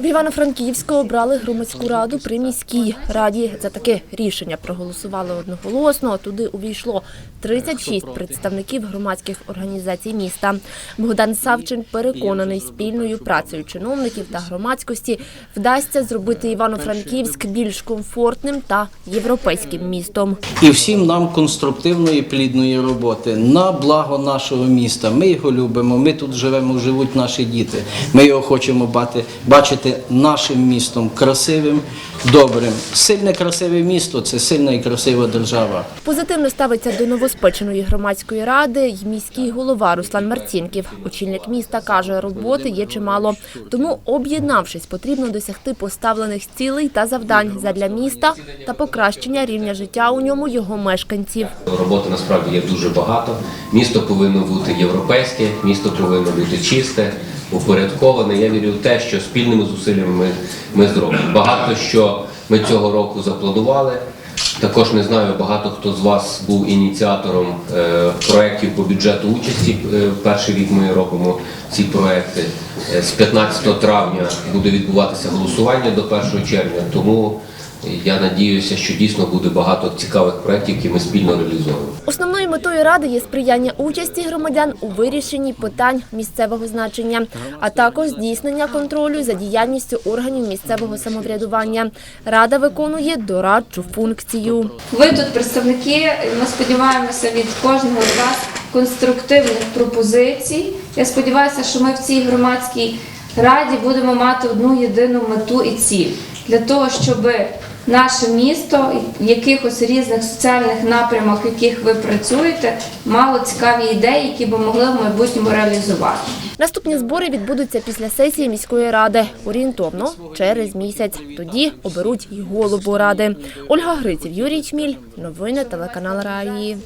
В Івано-Франківську обрали громадську раду при міській раді. За таке рішення проголосували одноголосно. Туди увійшло 36 представників громадських організацій міста. Богдан Савчин переконаний, спільною працею чиновників та громадськості вдасться зробити Івано-Франківськ більш комфортним та європейським містом. І всім нам конструктивної плідної роботи на благо нашого міста. Ми його любимо. Ми тут живемо, живуть наші діти. Ми його хочемо бати, бачити нашим містом красивим, добрим. Сильне красиве місто це сильна і красива держава. Позитивно ставиться до новоспеченої громадської ради й міський голова Руслан Марцінків. Очільник міста каже, роботи є чимало. Тому, об'єднавшись, потрібно досягти поставлених цілей та завдань задля міста та покращення рівня життя у ньому його мешканців. Роботи насправді є дуже багато. Місто повинно бути європейське, місто повинно бути чисте, упорядковане. Я вірю в те, що спільними зусиллями ми, ми зробимо. Багато що ми цього року запланували. Також не знаю, багато хто з вас був ініціатором е, проєктів по бюджету участі. Е, перший рік ми робимо ці проекти. Е, з 15 травня буде відбуватися голосування до 1 червня. Тому я надіюся, що дійсно буде багато цікавих проєктів, які ми спільно реалізуємо. Основною метою ради є сприяння участі громадян у вирішенні питань місцевого значення, а також здійснення контролю за діяльністю органів місцевого самоврядування. Рада виконує дорадчу функцію. Ви тут представники. Ми сподіваємося від кожного з вас конструктивних пропозицій. Я сподіваюся, що ми в цій громадській раді будемо мати одну єдину мету і ціль для того, щоб наше місто якихось різних соціальних напрямах, в яких ви працюєте, мало цікаві ідеї, які би могли в майбутньому реалізувати. Наступні збори відбудуться після сесії міської ради орієнтовно через місяць. Тоді оберуть і голову ради. Ольга Гриців, Юрій Чміль. Новини телеканал Раї.